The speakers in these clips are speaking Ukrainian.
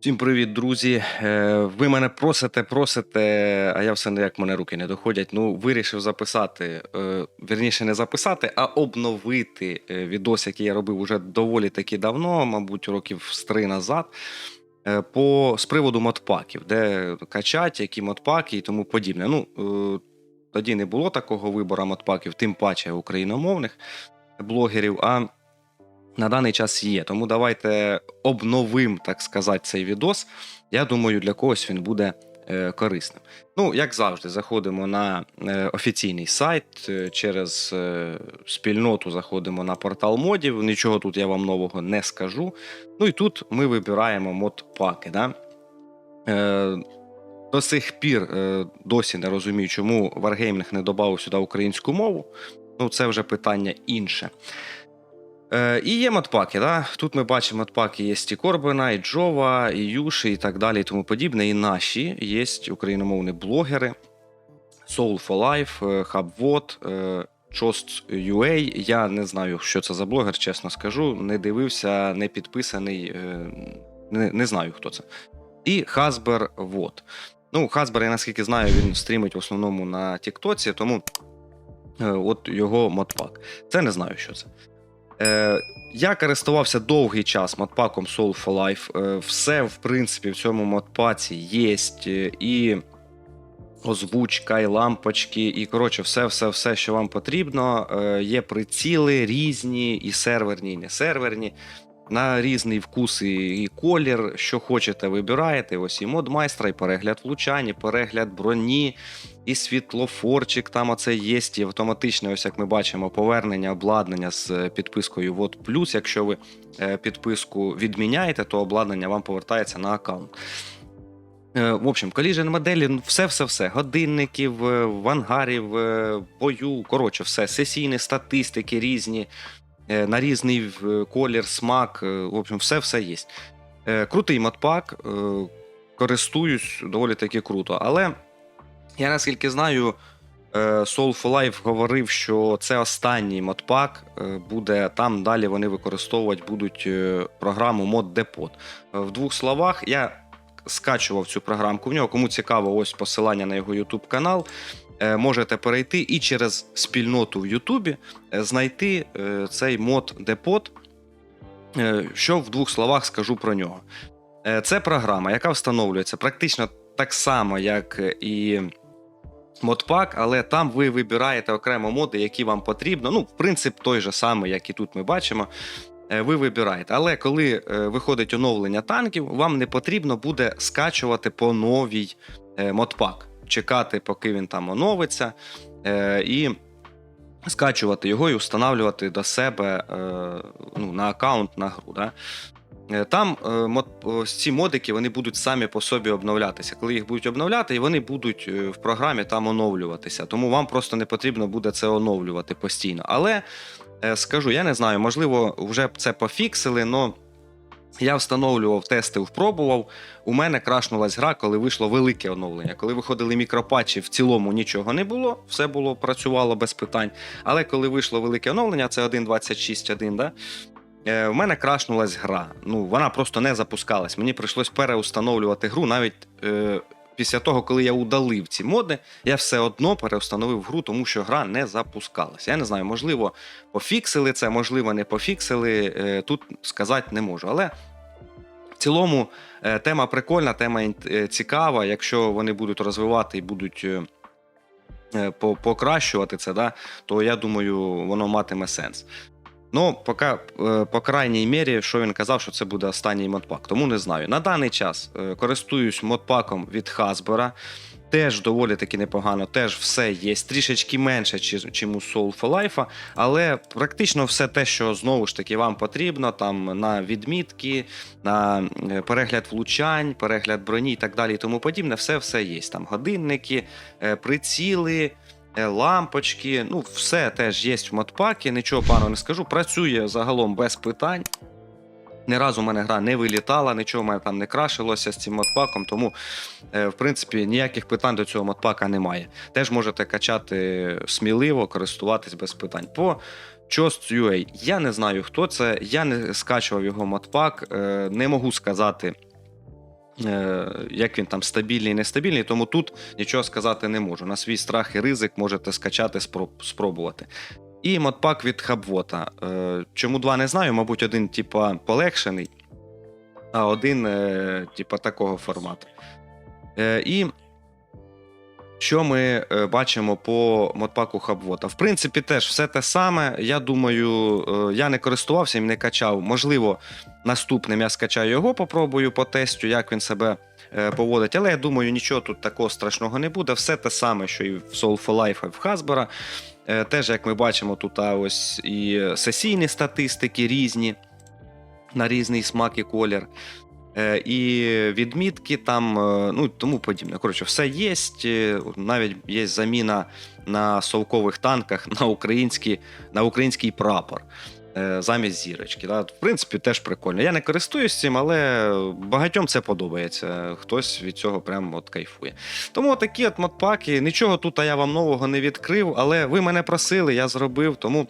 Всім привіт, друзі. Е, Ви мене просите, просите, а я все ніяк мене руки не доходять. Ну, вирішив записати, е, вірніше, не записати, а обновити е, відос, який я робив уже доволі таки давно, мабуть, років з три назад. По з приводу модпаків, де качать, які модпаки і тому подібне. Ну, тоді не було такого вибору модпаків, тим паче україномовних блогерів. А на даний час є. Тому давайте обновимо, так сказати, цей відос. Я думаю, для когось він буде е, корисним. Ну, як завжди, заходимо на е, офіційний сайт е, через спільноту заходимо на портал модів. Нічого тут я вам нового не скажу. Ну і тут ми вибираємо мод-паки. Да? До сих пір досі не розумію, чому Wargaming не додав сюди українську мову. Ну, це вже питання інше. Е, і є модпаки. Да? Тут ми бачимо модпаки є і Корбена, і Джова, і Юші, і так далі, і тому подібне. І наші є україномовні блогери. Soul for Life, е, HubVot, е, Chost.ua. Я не знаю, що це за блогер, чесно скажу. Не дивився, не підписаний, е, не, не знаю, хто це. І Hasber Вот. Ну, Hasber, я наскільки знаю, він стрімить в основному на Тіктоці, тому е, от його модпак. Це не знаю, що це. Е, я користувався довгий час модпаком Soul for Life. Е, все, в принципі, в цьому модпаці є і озвучка, і лампочки, і коротше, все, все, все, що вам потрібно. Е, є приціли різні, і серверні, і не серверні. На різний вкус і, і колір, що хочете, вибираєте. Ось і мод майстра, і перегляд влучань, і перегляд броні, і світлофорчик там оце є, і автоматичне, ось як ми бачимо, повернення обладнання з е, підпискою Вот плюс. Якщо ви е, підписку відміняєте, то обладнання вам повертається на аккаунт. Е, В общем, коліжен моделі, ну, все-все-все. Годинників, вангарів, бою, коротше, все. Сесійні статистики різні, на різний колір, смак. В общем, все-все є. Крутий модпак, е, користуюсь доволі таки круто. Але я наскільки знаю, е, Soul for Life говорив, що це останній модпак е, буде там. Далі вони використовувати будуть е, програму Mod Depot. В двох словах, я скачував цю програмку в нього. Кому цікаво, ось посилання на його YouTube канал. Можете перейти і через спільноту в Ютубі знайти цей мод. Е, Що в двох словах скажу про нього. Це програма, яка встановлюється практично так само, як і модпак, але там ви вибираєте окремо моди, які вам потрібно. Ну, принцип той же самий, як і тут ми бачимо. Е, Ви вибираєте. Але коли е, виходить оновлення танків, вам не потрібно буде скачувати по новій е, модпак, чекати, поки він там оновиться, і скачувати його і встановлювати до себе ну, на аккаунт на гру. Да? Е, Там е, ці модики вони будуть самі по собі обновлятися. Коли їх будуть обновляти, і вони будуть е, в програмі там оновлюватися. Тому вам просто не потрібно буде це оновлювати постійно. Але скажу, я не знаю, можливо, вже це пофіксили, але я встановлював, тестив, пробував. У мене крашнулась гра, коли вийшло велике оновлення. Коли виходили мікропатчі, в цілому нічого не було, все було працювало без питань. Але коли вийшло велике оновлення, це 1.26.1, да? Е, в мене крашнулась гра. Ну, вона просто не запускалась. Мені прийшлось переустановлювати гру навіть. Е, Після того, коли я удалив ці моди, я все одно переустановив гру, тому що гра не запускалася. Я не знаю, можливо, пофіксили це, можливо, не пофіксили. е, Тут сказати не можу. Але в цілому тема прикольна, тема цікава. Якщо вони будуть розвивати і будуть по- покращувати це, да, то я думаю, воно матиме сенс. Ну, поки, е, по крайній мірі, що він казав, що це буде останній модпак, тому не знаю. На даний час е, користуюсь модпаком від Hasbro. Теж доволі таки непогано, теж все є. Трішечки менше, чи- чим у Soul for Life, але практично все те, що знову ж таки вам потрібно, там на відмітки, на е, перегляд влучань, перегляд броні і так далі, і тому подібне, все все є. Там годинники, приціли. Е, Лампочки, ну все теж є в модпакі, нічого пану не скажу. Працює загалом без питань. Ні разу в мене гра не вилітала, нічого в мене там не крашилося з цим модпаком, тому, е, в принципі, ніяких питань до цього модпака немає. Теж можете качати сміливо, користуватись без питань. По Chost.ua я не знаю, хто це, я не скачував його модпак, е, не можу сказати. Е, як він там стабільний, нестабільний, тому тут нічого сказати не можу. На свій страх і ризик можете скачати, спробувати. І модпак від Хабвота. Е, Чому два не знаю, мабуть, один, типа, полегшений, а один, е, типа, такого формату. І що ми е, бачимо по модпаку Хабвота? В принципі, теж все те саме. Я думаю, е, я не користувався і не качав. Можливо, наступним я скачаю його, попробую по тестю, як він себе е, поводить. Але я думаю, нічого тут такого страшного не буде. Все те саме, що і в Soul for Life, і в Hasbro. Теж, як ми бачимо, тут ось і сесійні статистики різні, на різний смак і колір. Е, І відмітки там, е, ну тому подібне. Коротше, все є. е, Навіть є заміна на совкових танках на український, на український прапор замість зірочки. Да? В принципі, теж прикольно. Я не користуюсь цим, але багатьом це подобається. Хтось від цього прям от кайфує. Тому такі от модпаки. Нічого тут я вам нового не відкрив, але ви мене просили, я зробив, тому.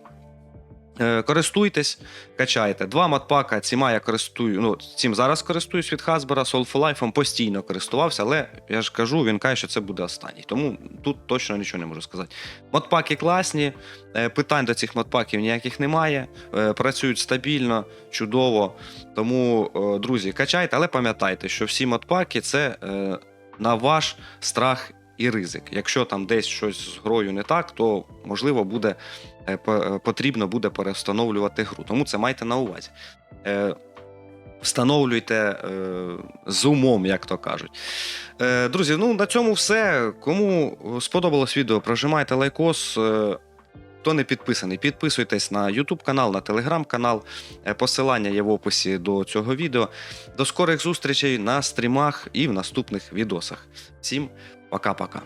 Е, Користуйтесь, качайте. Два модпака, ціма я користую. Ну, цим зараз користуюсь від Hasbro, Soul for Life постійно користувався, але я ж кажу, він каже, що це буде останній. Тому тут точно нічого не можу сказати. Модпаки класні, е, питань до цих модпаків ніяких немає. е, Працюють стабільно, чудово. Тому, друзі, качайте, але пам'ятайте, що всі модпаки це на ваш страх і ризик. Якщо там десь щось з грою не так, то можливо буде е, е, потрібно буде перестановлювати гру. Тому це майте на увазі. Е, Встановлюйте е, з умом, як то кажуть. Е, друзі, ну на цьому все. Кому сподобалось відео, прожимайте лайкос. Е, хто не підписаний, підписуйтесь на YouTube канал, на Telegram канал. Е, Посилання є в описі до цього відео. До скорих зустрічей на стрімах і в наступних відосах. Всім пока-пока.